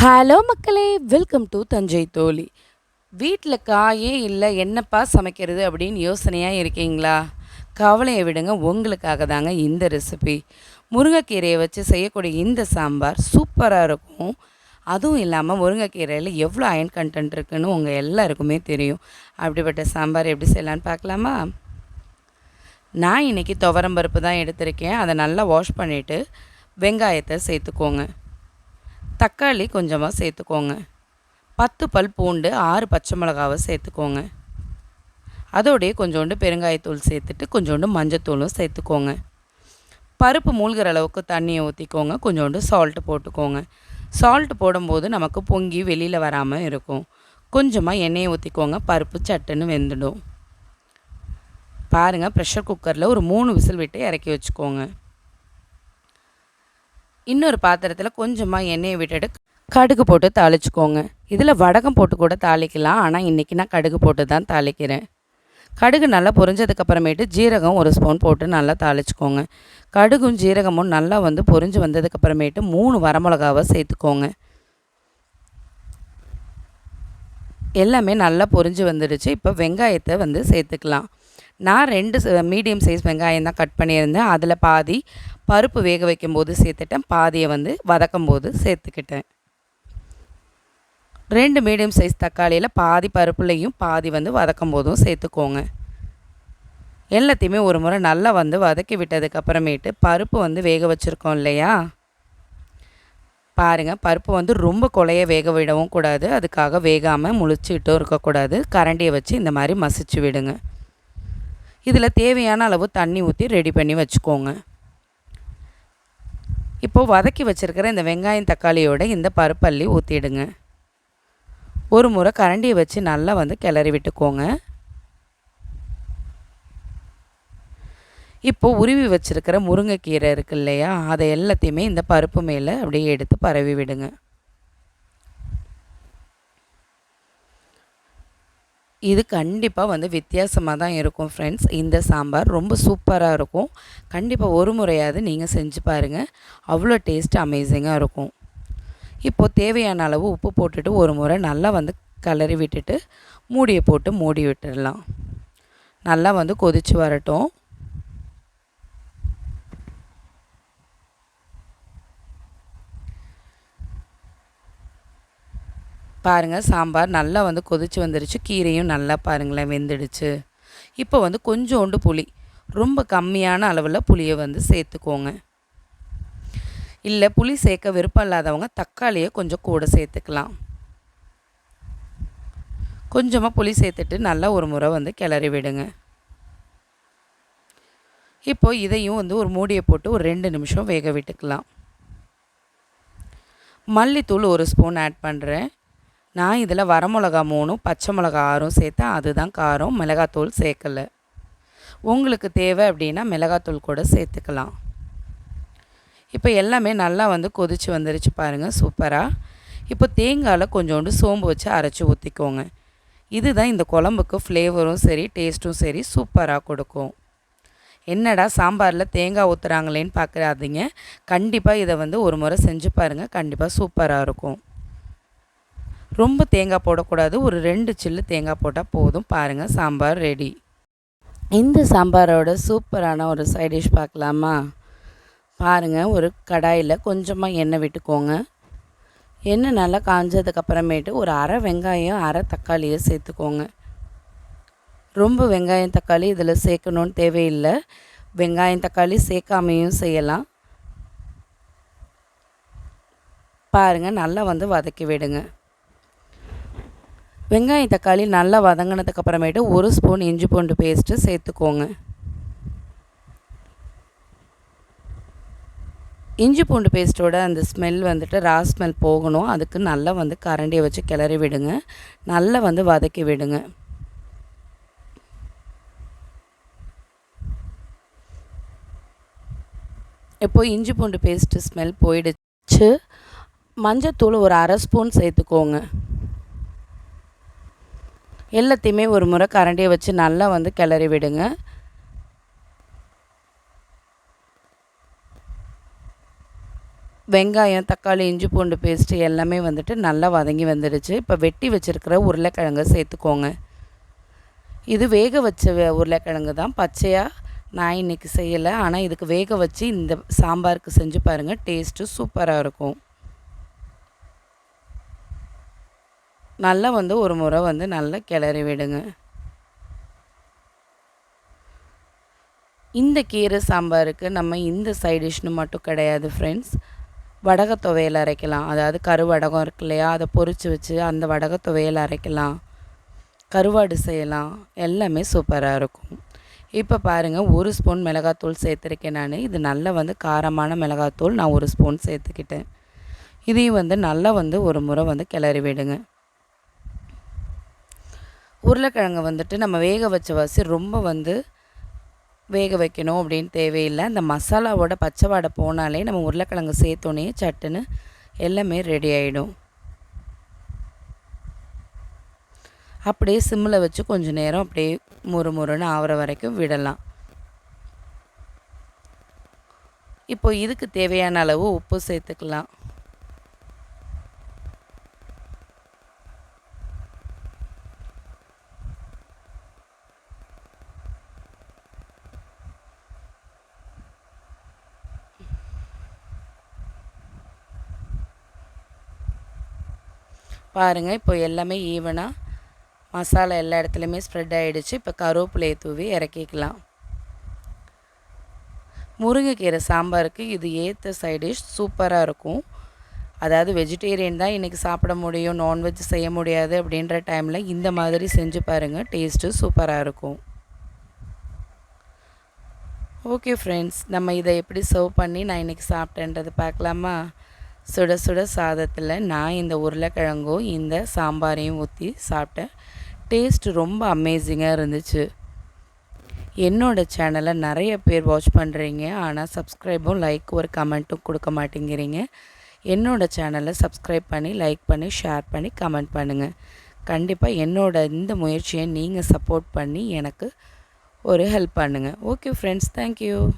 Hello மக்களே welcome to Thanjai தோழி. வீட்டில் காயே இல்லை என்னப்பா சமைக்கிறது அப்படின்னு யோசனையாக இருக்கீங்களா? கவலையை விடுங்க உங்களுக்காக தாங்க இந்த ரெசிபி முருங்கைக்கீரையை வச்சு செய்யக்கூடிய இந்த சாம்பார் சூப்பராக இருக்கும். அதுவும் இல்லாமல் முருங்கைக்கீரையில் எவ்வளோ அயன் கண்டென்ட் இருக்குன்னு உங்கள் எல்லாருக்குமே தெரியும். அப்படிப்பட்ட சாம்பார் எப்படி செய்யலான்னு பார்க்கலாமா? நான் இன்றைக்கி துவரம்பருப்பு தான் எடுத்திருக்கேன். அதை நல்லா வாஷ் பண்ணிவிட்டு வெங்காயத்தை சேர்த்துக்கோங்க. தக்காளி கொஞ்சமாக சேர்த்துக்கோங்க. பத்து பல் பூண்டு ஆறு பச்சை மிளகாவை சேர்த்துக்கோங்க. அதோடைய கொஞ்சோண்டு பெருங்காயத்தூள் சேர்த்துட்டு கொஞ்சோண்டு மஞ்சத்தூளும் சேர்த்துக்கோங்க. பருப்பு மூழ்கிற அளவுக்கு தண்ணியை ஊற்றிக்கோங்க கொஞ்சோண்டு சால்ட்டு போட்டுக்கோங்க. சால்ட் போடும்போது நமக்கு பொங்கி வெளியில் வராமல் இருக்கும். கொஞ்சமாக எண்ணெயை ஊற்றிக்கோங்க பருப்பு சட்டுன்னு வெந்துடும். பாருங்கள் ப்ரெஷர் குக்கரில் ஒரு மூணு விசில் விட்டு இறக்கி வச்சுக்கோங்க. இன்னொரு பாத்திரத்தில் கொஞ்சமாக எண்ணெயை விட்டுட்டு கடுகு போட்டு தாளிச்சுக்கோங்க. இதில் வடகம் போட்டு கூட தாளிக்கலாம். ஆனால் இன்றைக்கி நான் கடுகு போட்டு தான் தாளிக்கிறேன். கடுகு நல்லா பொரிஞ்சதுக்கப்புறமேட்டு ஜீரகம் ஒரு ஸ்பூன் போட்டு நல்லா தாளிச்சுக்கோங்க. கடுகும் ஜீரகமும் நல்லா வந்து பொரிஞ்சு வந்ததுக்கப்புறமேட்டு மூணு வரமிளகாவை சேர்த்துக்கோங்க. எல்லாமே நல்லா பொரிஞ்சு வந்துடுச்சு. இப்போ வெங்காயத்தை வந்து சேர்த்துக்கலாம். நான் ரெண்டு மீடியம் சைஸ் வெங்காயம் தான் கட் பண்ணியிருந்தேன். அதில் பாதி பருப்பு வேக வைக்கும்போது சேர்த்துட்டேன். பாதியை வந்து வதக்கும் போது சேர்த்துக்கிட்டேன். ரெண்டு மீடியம் சைஸ் தக்காளியில் பாதி பருப்புலையும் பாதி வந்து வதக்கும் போதும் சேர்த்துக்கோங்க. எல்லாத்தையுமே ஒரு முறை நல்லா வந்து வதக்கி விட்டதுக்கப்புறமேட்டு பருப்பு வந்து வேக வச்சுருக்கோம் இல்லையா? பாருங்கள் பருப்பு வந்து ரொம்ப கொலைய வேக விடவும் கூடாது. அதுக்காக வேகாமல் முழிச்சிட்டும் இருக்கக்கூடாது. கரண்டியை வச்சு இந்த மாதிரி மசிச்சு விடுங்க. இதில் தேவையான அளவு தண்ணி ஊற்றி ரெடி பண்ணி வச்சுக்கோங்க. இப்போது வதக்கி வச்சுருக்கிற இந்த வெங்காயம் தக்காளியோட இந்த பருப்பள்ளி ஊற்றிடுங்க ஒரு முறை கரண்டியை வச்சு நல்லா வந்து கிளறி விட்டுக்கோங்க. இப்போது உருவி வச்சுருக்கிற முருங்கைக்கீரை இருக்கு இல்லையா அதை எல்லாத்தையுமே இந்த பருப்பு மேலே அப்படியே எடுத்து பரவி விடுங்க. இது கண்டிப்பாக வந்து வித்தியாசமாக தான் இருக்கும் ஃப்ரெண்ட்ஸ் இந்த சாம்பார் ரொம்ப சூப்பராக இருக்கும். கண்டிப்பாக ஒரு முறையாவது நீங்கள் செஞ்சு பாருங்கள் அவ்வளோ டேஸ்ட் அமேசிங்காக இருக்கும். இப்போது தேவையான அளவு உப்பு போட்டுட்டு ஒரு முறை நல்லா வந்து கலரி விட்டுட்டு மூடியை போட்டு மூடி விட்டுடலாம். நல்லா வந்து கொதித்து வரட்டும். பாருங்கள் சாம்பார் நல்லா வந்து கொதித்து வந்துடுச்சு கீரையும் நல்லா பாருங்களேன் வெந்துடுச்சு. இப்போ வந்து கொஞ்சோண்டு புளி. ரொம்ப கம்மியான அளவில் புளியை வந்து சேர்த்துக்கோங்க. இல்லை புளி சேர்க்க விருப்பம் இல்லாதவங்க தக்காளியை கொஞ்சம் கூட சேர்த்துக்கலாம். கொஞ்சமாக புளி சேர்த்துட்டு நல்லா ஒரு முறை வந்து கிளறி விடுங்க. இப்போ இதையும் வந்து ஒரு மூடியை போட்டு ஒரு ரெண்டு நிமிஷம் வேக விட்டுக்கலாம். மல்லித்தூள் ஒரு ஸ்பூன் ஆட் பண்ணுறேன் நான் இதில் வரமிளகா மூணும் பச்சை மிளகா ஆறும் சேர்த்தேன் அதுதான் காரம் மிளகாத்தூள் சேர்க்கலை. உங்களுக்கு தேவை அப்படின்னா மிளகாத்தூள் கூட சேர்த்துக்கலாம். இப்போ எல்லாமே நல்லா வந்து கொதித்து வந்துருச்சு பாருங்கள் சூப்பராக இப்போ தேங்காயில் கொஞ்சோண்டு சோம்பு வச்சு அரைச்சி ஊற்றிக்கோங்க இதுதான் இந்த குழம்புக்கு ஃப்ளேவரும் சரி டேஸ்ட்டும் சரி சூப்பராக கொடுக்கும். என்னடா சாம்பாரில் தேங்காய் ஊற்றுறாங்களேன்னு பார்க்குறாதீங்க கண்டிப்பாக இதை வந்து ஒரு முறை செஞ்சு பாருங்கள் கண்டிப்பாக சூப்பராக இருக்கும். ரொம்ப தேங்காய் போடக்கூடாது. ஒரு ரெண்டு சில்லு தேங்காய் போட்டால் போதும். பாருங்கள் சாம்பார் ரெடி இந்த சாம்பாரோட சூப்பரான ஒரு சைட் டிஷ் பார்க்கலாமா? பாருங்கள் ஒரு கடாயில் கொஞ்சமாக எண்ணெய் விட்டுக்கோங்க. எண்ணெய் நல்லா காஞ்சதுக்கப்புறமேட்டு ஒரு அரை வெங்காயம் அரை தக்காளியை சேர்த்துக்கோங்க. ரொம்ப வெங்காயம் தக்காளி இதில் சேர்க்கணுன்னு தேவையில்லை. வெங்காயம் தக்காளி சேர்க்காமையும் செய்யலாம். பாருங்கள் நல்லா வந்து வதக்கி விடுங்க. வெங்காயம் தக்காளி நல்லா வதங்கினதுக்கு அப்புறமேட்டு ஒரு ஸ்பூன் இஞ்சி பூண்டு பேஸ்ட்டு சேர்த்துக்கோங்க. இஞ்சி பூண்டு பேஸ்ட்டோட அந்த ஸ்மெல் வந்துட்டு ரா ஸ்மெல் போகணும். அதுக்கு நல்லா வந்து கரண்டியை வச்சு கிளறி விடுங்க. நல்லா வந்து வதக்கி விடுங்க. இப்போ இஞ்சி பூண்டு பேஸ்ட்டு ஸ்மெல் போயிடுச்சு. மஞ்சத்தூள் ஒரு அரை ஸ்பூன் சேர்த்துக்கோங்க. எல்லாத்தையுமே ஒரு முறை கரண்டியை வச்சு நல்லா வந்து கிளறி விடுங்க. வெங்காயம் தக்காளி இஞ்சி பூண்டு பேஸ்ட்டு எல்லாமே வந்துட்டு நல்லா வதங்கி வந்துடுச்சு. இப்போ வெட்டி வச்சுருக்கிற உருளைக்கிழங்கு சேர்த்துக்கோங்க. இது வேக வச்ச உருளைக்கிழங்கு தான். பச்சையாக நான் இன்றைக்கி செய்யலை. ஆனால் இதுக்கு வேக வச்சு இந்த சாம்பாருக்கு செஞ்சு பாருங்கள் டேஸ்ட்டு சூப்பராக இருக்கும். நல்லா வந்து ஒரு முறை வந்து நல்லா கிளறி விடுங்க. இந்த கீரை சாம்பாருக்கு நம்ம இந்த சைட் டிஷ்னு மட்டும் கிடையாது ஃப்ரெண்ட்ஸ் வடக துவையல் அரைக்கலாம். அதாவது கருவடகம் இருக்கு இல்லையா? அதை பொறிச்சு வச்சு அந்த வடக துவையல் அரைக்கலாம். கருவாடு செய்யலாம். எல்லாமே சூப்பராக இருக்கும். இப்போ பாருங்கள் ஒரு ஸ்பூன் மிளகாத்தூள் சேர்த்துருக்கேன் நான். இது நல்லா வந்து காரமான மிளகாத்தூள் நான் ஒரு ஸ்பூன் சேர்த்துக்கிட்டேன். இதையும் வந்து நல்லா வந்து ஒரு முறை வந்து கிளறி விடுங்க. உருளைக்கிழங்கை வந்துட்டு நம்ம வேக வச்ச வாசி ரொம்ப வந்து வேக வைக்கணும் அப்படின்னு தேவையில்லை. அந்த மசாலாவோட பச்சை வாடை போனாலே நம்ம உருளைக்கிழங்கு சேர்த்தோன்னே சட்டுன்னு எல்லாமே ரெடி ஆகிடும் அப்படியே சிம்மில் வச்சு கொஞ்சம் நேரம் அப்படியே முறு முறுன்னு ஆகிற வரைக்கும் விடலாம். இப்போ இதுக்கு தேவையான அளவு உப்பு சேர்த்துக்கலாம். பாருங்கள் இப்போ எல்லாமே ஈவனாக மசாலா எல்லா இடத்துலையுமே ஸ்ப்ரெட் ஆகிடுச்சு இப்போ கருவேப்பிலையை தூவி இறக்கிக்கலாம். முருங்கைக்கீரை சாம்பாருக்கு இது ஏற்ற சைட் டிஷ் சூப்பராக இருக்கும். அதாவது வெஜிடேரியன் தான் இன்றைக்கி சாப்பிட முடியும் நான்வெஜ் செய்ய முடியாது அப்படின்ற டைமில் இந்த மாதிரி செஞ்சு பாருங்கள் டேஸ்ட்டு சூப்பராக இருக்கும். ஓகே ஃப்ரெண்ட்ஸ் நம்ம இதை எப்படி சர்வ் பண்ணி நான் இன்றைக்கி சாப்பிட்டேன்றது பார்க்கலாமா? சுட சுட சாதத்தில் நான் இந்த உருளைக்கிழங்கும் இந்த சாம்பாரையும் ஊற்றி சாப்பிட்டேன். டேஸ்ட் ரொம்ப அமேசிங்காக இருந்துச்சு. என்னோடய சேனலை நிறைய பேர் வாட்ச் பண்ணுறீங்க ஆனால் சப்ஸ்கிரைபும் லைக் ஒரு கமெண்ட்டும் கொடுக்க மாட்டேங்கிறீங்க. என்னோடய சேனலை சப்ஸ்கிரைப் பண்ணி லைக் பண்ணி ஷேர் பண்ணி கமெண்ட் பண்ணுங்கள் கண்டிப்பாக என்னோட இந்த முயற்சியை நீங்கள் சப்போர்ட் பண்ணி எனக்கு ஒரு ஹெல்ப் பண்ணுங்கள் ஓகே ஃப்ரெண்ட்ஸ் தேங்க்யூ